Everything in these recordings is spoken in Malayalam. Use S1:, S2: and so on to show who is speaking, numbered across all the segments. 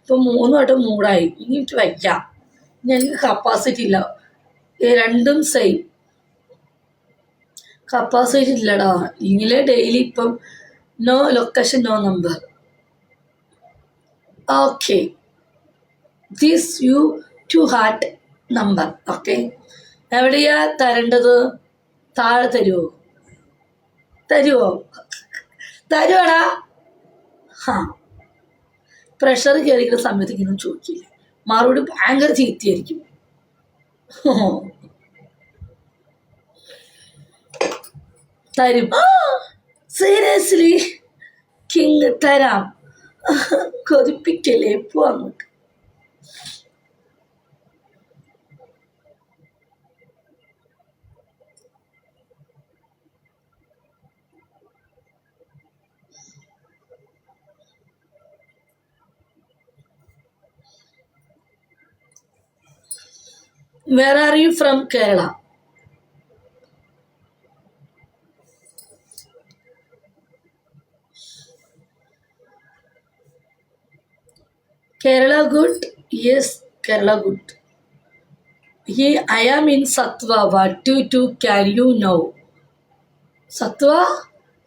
S1: ഇപ്പൊ മൂന്ന് വട്ടം മൂടായി. ഇനി എനിക്ക് വയ്ക്കാം. ഇനി കപ്പാസിറ്റി ഇല്ല. രണ്ടും സെയിം കപ്പാസിറ്റി ഇല്ലടാ. ഇങ്ങനെ ഡെയിലി ഇപ്പം no location no number okay this you to heart number okay എവിടെയാ തരേണ്ടത്? താഴെ തരുമോ തരുമോ തരുവാടാ. ഹാ. പ്രഷർ കയറിക്കുന്ന സമയത്ത് ഇങ്ങനെ ചോദിക്കില്ല. മറുപടി ഭയങ്കര ചീത്തയായിരിക്കും. തരും. സീരിയസ്ലി കിങ് തരാം. കൊതിപ്പിക്കല്ലേ? പോ അങ്ങോട്ട്. Where are you from, Kerala? Kerala good? Yes, Kerala good. He, I am in Satwa. What to do can you know? Satwa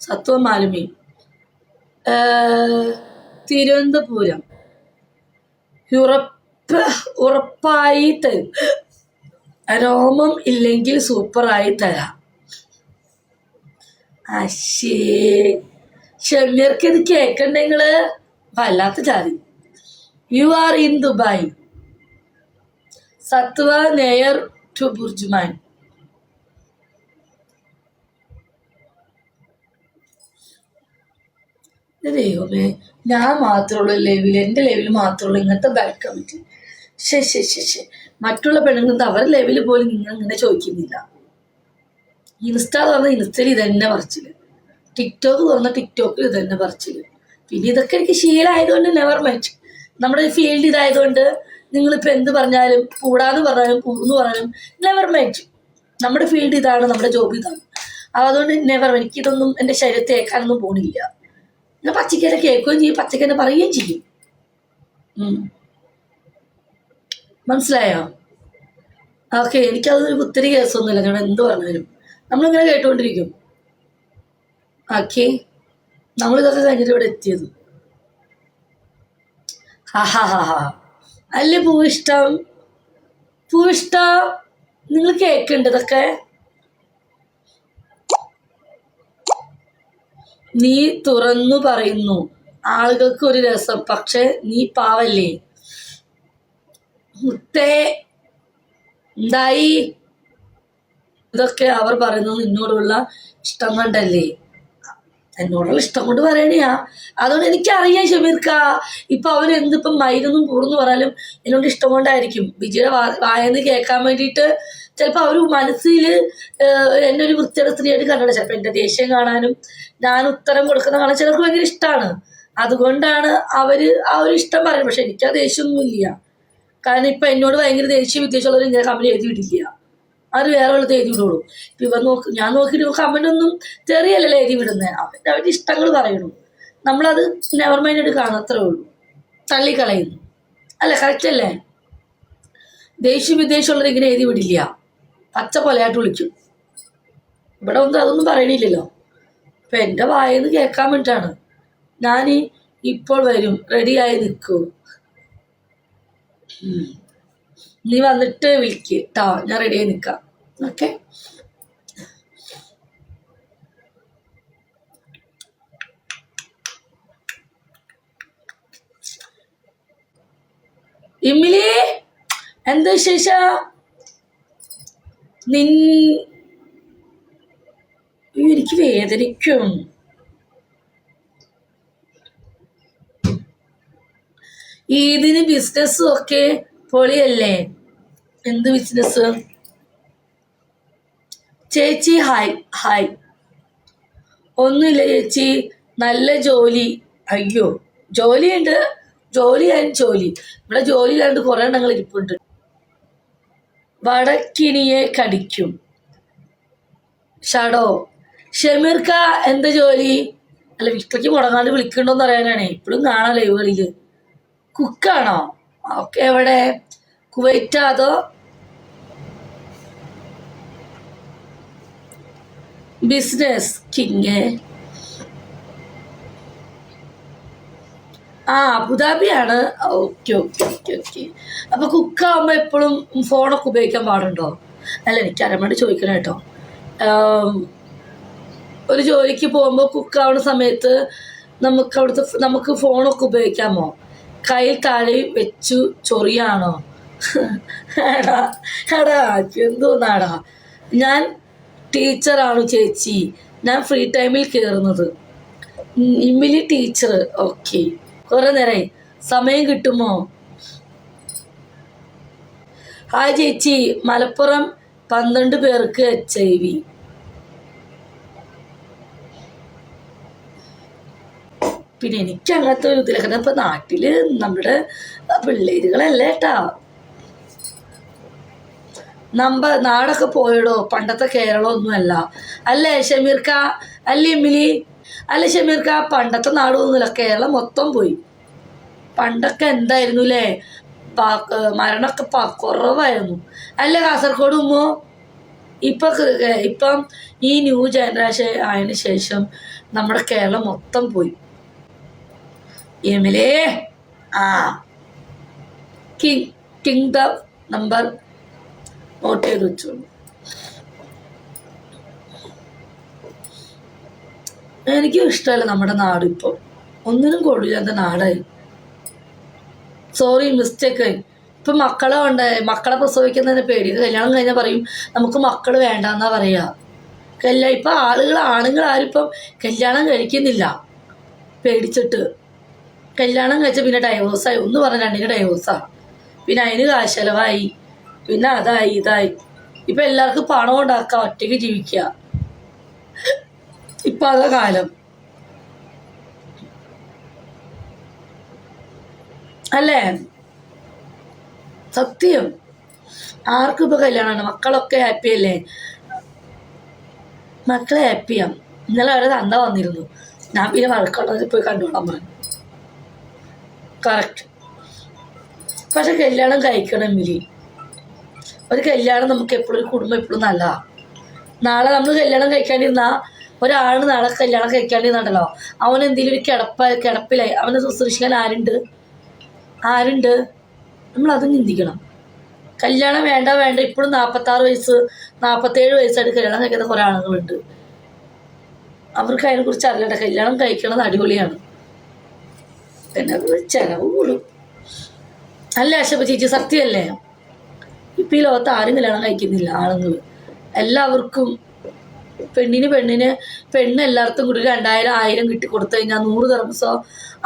S1: Satwa മാലുമി തിരുവനന്തപുരം ഉറപ്പ് ഉറപ്പായി തരും രോമം ഇല്ലെങ്കിൽ സൂപ്പറായി തരാം. അശേ ഷമീർക്ക് ഇത് കേക്കണ്ട നിങ്ങൾ? വല്ലാത്ത ചാതി. You are in Dubai Satwa near to BurJuman ദൈവമേ ഞാൻ മാത്രമുള്ള ലെവിൽ എന്റെ ലെവിൽ മാത്രമുള്ള ഇങ്ങനത്തെ ബാക്ക് കമന്റ് ശേ ശേ ശേ ശേ മറ്റുള്ള പെണ്ണുങ്ങൾക്ക് അവരുടെ ലെവലിൽ പോലും നിങ്ങൾ ഇങ്ങനെ ചോദിക്കുന്നില്ല. ഇൻസ്റ്റ തുറന്ന ഇൻസ്റ്റയിൽ ഇത് തന്നെ പറിച്ചിൽ. ടിക്ടോക്ക് തുറന്ന ടിക്ടോക്കിൽ ഇത് തന്നെ പറിച്ചിൽ. പിന്നെ ഇതൊക്കെ എനിക്ക് ശീലമായതുകൊണ്ട് നെവർ മൈറ്റ് നമ്മുടെ ഫീൽഡ് ഇതായതുകൊണ്ട് നിങ്ങളിപ്പോൾ എന്ത് പറഞ്ഞാലും കൂടാന്ന് പറഞ്ഞാലും കൂർന്ന് പറഞ്ഞാലും നെവർ മൈറ്റ് നമ്മുടെ ഫീൽഡ് ഇതാണ് നമ്മുടെ ജോബ് ഇതാണ്. അതുകൊണ്ട് നെവർ എനിക്കിതൊന്നും എന്റെ ശരീരത്തെ ഏക്കാനൊന്നും പോണില്ല. ഞാൻ പച്ചക്കന്നെ കേൾക്കുകയും ചെയ്യും പച്ചക്കന്നെ പറയുകയും ചെയ്യും. മനസ്സിലായോ? ഓക്കെ എനിക്കതൊരു ഒത്തിരി കേസൊന്നുമില്ല. കാരണം എന്ത് പറഞ്ഞാലും. നമ്മളിങ്ങനെ കേട്ടുകൊണ്ടിരിക്കും ഓക്കെ. നമ്മളിതൊക്കെ കഴിഞ്ഞിട്ട് ഇവിടെ എത്തിയത്. ഹാ ഹാ ഹാ അല്ലേ പൂവിഷ്ടം പൂവിഷ്ടം നിങ്ങൾ കേൾക്കുന്നുണ്ട് ഇതൊക്കെ? നീ തുറന്നു പറയുന്നു. ആളുകൾക്ക് ഒരു രസം പക്ഷെ നീ പാവല്ലേ? എന്തായി ഇതൊക്കെ അവർ പറയുന്നത് നിന്നോടുള്ള ഇഷ്ടം കൊണ്ടല്ലേ? എന്നോടുള്ള ഇഷ്ടം കൊണ്ട് പറയണയാ. അതുകൊണ്ട് എനിക്കറിയാം ഷമീർക്ക ഇപ്പൊ അവൻ എന്തിപ്പം മൈനൊന്നും കൂടുന്നു പറയാലും എന്നോട് ഇഷ്ടം കൊണ്ടായിരിക്കും. വിജയുടെ വായന്ന് കേൾക്കാൻ വേണ്ടിയിട്ട് ചിലപ്പോൾ അവർ മനസ്സിൽ എന്നെ ഒരു വൃത്തിയുടെ സ്ത്രീയായിട്ട് കണ്ടിട്ട് ചിലപ്പോൾ എന്റെ ദേഷ്യം കാണാനും ഞാൻ ഉത്തരം കൊടുക്കുന്ന കാണാൻ ചിലർക്ക് ഭയങ്കര ഇഷ്ടമാണ് അതുകൊണ്ടാണ് അവർ ആ ഒരു ഇഷ്ടം പറയുന്നത്. പക്ഷെ എനിക്ക് ആ ദേഷ്യമൊന്നും ഇല്ല കാരണം ഇപ്പൊ എന്നോട് ഭയങ്കര ദേഷ്യം വിദ്വേഷമുള്ളവർ ഞാൻ കമന്റ് എഴുതി വിടില്ല അത് വേറെ ഉള്ളത് എഴുതി വിടുള്ളൂ ഇപ്പൊ ഇവ നോക്ക് ഞാൻ നോക്കിയിട്ട് കമന്റ് ഒന്നും ചെറിയല്ലല്ലോ എഴുതി വിടുന്നത് അവന്റെ അവന്റെ ഇഷ്ടങ്ങൾ പറയണു നമ്മളത് നെവർ മൈൻഡ് കാണും അത്രേ ഉള്ളൂ. തള്ളിക്കളയുന്നു. അല്ല കറക്റ്റ് അല്ലേ? ദേഷ്യം വിദ്വേഷമുള്ളവർ ഇങ്ങനെ എഴുതി വിടില്ല. പച്ച കൊലയായിട്ട് വിളിക്കും. ഇവിടെ ഒന്നും അതൊന്നും പറയണില്ലല്ലോ. അപ്പൊ എന്റെ വായെന്ന് കേൾക്കാൻ വേണ്ടിയിട്ടാണ്. ഞാൻ ഇപ്പോൾ വരും റെഡിയായി നിൽക്കൂ. നീ വന്നിട്ട് വിളിക്ക്. കേട്ടോ ഞാൻ റെഡിയായി നിൽക്കാം ഓക്കെ ഇമ്മിലി എന്ത് വിശേഷം? നിൻ എനിക്ക് വേദനിക്കും. ഇതിന് ബിസിനസ്സും ഒക്കെ പൊളിയല്ലേ? എന്ത് ബിസിനസ് ചേച്ചി ഹായ് ഹായ് ഒന്നുമില്ല ചേച്ചി നല്ല ജോലി. അയ്യോ ജോലിയുണ്ട്. ജോലി ആൻഡ് ജോലി. ഇവിടെ ജോലി ഇല്ലാണ്ട് കുറെ എണ്ണങ്ങൾ ഇരിപ്പുണ്ട്. വടക്കിനിയെ കടിക്കും. ഷടോ ഷമീർക്ക എന്താ ജോലി? അല്ല വിളിക്ക് മുടങ്ങാണ്ട് വിളിക്കണ്ടോന്ന് അറിയാനാണേ. ഇപ്പോഴും കാണാം ലൈവുകളിൽ. കുക്കാണോ? ഓക്കെ എവിടെ? കുവൈറ്റാ അതോ? Business king. ആ അബുദാബിയാണ്. Okay okay okay okay. അപ്പൊ കുക്കാവുമ്പോൾ എപ്പോഴും ഫോണൊക്കെ ഉപയോഗിക്കാൻ പാടുണ്ടോ? അല്ല എനിക്ക് അരമണി ചോദിക്കണം കേട്ടോ. ഒരു ജോലിക്ക് പോകുമ്പോൾ കുക്കാവുന്ന സമയത്ത് നമുക്ക് അവിടുത്തെ നമുക്ക് ഫോണൊക്കെ ഉപയോഗിക്കാമോ? കയ്യിൽ താഴെ വെച്ചു ചൊറിയാണോ? എടാ എടാ എന്തോന്നാടാ? ഞാൻ ടീച്ചറാണ് ചേച്ചി. ഞാൻ ഫ്രീ ടൈമിൽ കയറുന്നത് ഇമ്മിലി ടീച്ചർ ഓക്കെ. കുറെ നേരമായി സമയം കിട്ടുമോ? ഹായ് ചേച്ചി. മലപ്പുറം പന്ത്രണ്ട് പേർക്ക് എച്ച് ഐ വി പിന്നെ എനിക്ക് അങ്ങനത്തെ ഒരു ഇതില്ല കാരണം ഇപ്പൊ നാട്ടിൽ നമ്മുടെ പിള്ളേരുകളല്ലേ കേട്ടാ നമ്പ നാടൊക്കെ പോയടോ പണ്ടത്തെ കേരളം ഒന്നുമല്ല അല്ലേ ഷമീർക്ക? അല്ലേ എമിലി അല്ലേ ഷമീർക്ക? പണ്ടത്തെ നാടൊന്നുമില്ല കേരളം മൊത്തം പോയി. പണ്ടൊക്കെ എന്തായിരുന്നു അല്ലേ മരണമൊക്കെ പ- കുറവായിരുന്നു. അല്ലേ കാസർഗോഡ് ഉമ്മോ? ഇപ്പൊ ഇപ്പം ഈ ന്യൂ ജനറേഷൻ ആയതിനു ശേഷം നമ്മുടെ കേരളം മൊത്തം പോയി. എമിലേ ആ. കിങ് കിങ് നമ്പർ നോട്ട് ചെയ്ത് വെച്ചോളൂ. എനിക്ക് ഇഷ്ടമല്ല നമ്മുടെ നാട് ഇപ്പോൾ ഒന്നിനും കൊള്ളില്ലാത്ത നാടായി. സോറി മിസ്റ്റേക്ക് ഇപ്പൊ മക്കളെ ഉണ്ട് മക്കളെ പ്രസവിക്കുന്നതിന് പേടി. കല്യാണം കഴിഞ്ഞാൽ പറയും നമുക്ക് മക്കൾ വേണ്ടെന്നാ പറയാ. കല്യാണം ഇപ്പൊ ആളുകൾ ആണുങ്ങൾ ആരും ഇപ്പം കല്യാണം കഴിക്കുന്നില്ല. പേടിച്ചിട്ട്. കല്യാണം കഴിച്ച പിന്നെ ഡൈവോഴ്സായി ഒന്ന് പറഞ്ഞ രണ്ടിന് ഡൈവോഴ്സാ പിന്നെ അതിന് കാശലവായി പിന്നെ അതായി ഇതായി. ഇപ്പൊ എല്ലാവർക്കും പണം ഉണ്ടാക്കാം ഒറ്റയ്ക്ക് ജീവിക്കുക. ഇപ്പൊ അതാ കാലം. അല്ലേ? സത്യം. ആർക്കും ഇപ്പൊ കല്യാണമാണ് മക്കളൊക്കെ ഹാപ്പി അല്ലേ? മക്കളെ ഹാപ്പിയാണ് ഇന്നലെ അവരെ തന്ത വന്നിരുന്നു. ഞാൻ പിന്നെ വഴക്കുള്ളത് പോയി കണ്ടോളാൻ പറഞ്ഞു. കറക്റ്റ് പക്ഷെ കല്യാണം കഴിക്കണം മിലി ഒരു കല്യാണം നമുക്ക് എപ്പോഴും ഒരു കുടുംബം എപ്പോഴും നല്ല നാളെ നമ്മൾ കല്യാണം കഴിക്കാണ്ടിരുന്നാ ഒരാൾ നാളെ കല്യാണം കഴിക്കാണ്ടിരുന്നുണ്ടല്ലോ. അവൻ എന്തെങ്കിലും ഒരു കിടപ്പ കിടപ്പിലായി. അവനെ ശുശ്രൂഷിക്കാൻ ആരുണ്ട്? ആരുണ്ട്? നമ്മൾ അത് ചിന്തിക്കണം. കല്യാണം വേണ്ട വേണ്ട. ഇപ്പോഴും നാൽപ്പത്താറ് വയസ്സ് നാൽപ്പത്തേഴ് വയസ്സായിട്ട് കല്യാണം കഴിക്കുന്ന കുറേ ആളുകളുണ്ട് അവർക്ക് അതിനെക്കുറിച്ച് അറിയണ്ട. കല്യാണം കഴിക്കണത് അടിപൊളിയാണ്. ചിലവ് ചെലവ് കൂടും. അല്ല അശപ്പ ചേച്ചി? സത്യമല്ലേ? ഇപ്പം ഈ ലോകത്ത് ആരും കല്യാണം കഴിക്കുന്നില്ല ആളുകൾ എല്ലാവർക്കും പെണ്ണിന് പെണ്ണിന് പെണ്ണ് എല്ലായിടത്തും കൂടി രണ്ടായിരം ആയിരം കിട്ടി കൊടുത്തു കഴിഞ്ഞാൽ നൂറ് തെർമസോ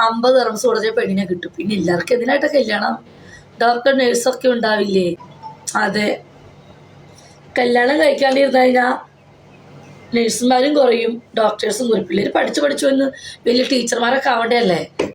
S1: അമ്പത് തെർമസോ കൊടുത്താൽ പെണ്ണിനെ കിട്ടും. പിന്നെ എല്ലാവർക്കും എന്തിനായിട്ട് കല്യാണം? ഡോക്ടർ നേഴ്സൊക്കെ ഉണ്ടാവില്ലേ? അതെ. കല്യാണം കഴിക്കാണ്ടിരുന്നു കഴിഞ്ഞാൽ നഴ്സുമാരും കുറയും ഡോക്ടേഴ്സും കുറയും പിള്ളേർ പഠിച്ചു പഠിച്ചു വന്ന് വലിയ ടീച്ചർമാരൊക്കെ ആവണ്ടേ അല്ലേ?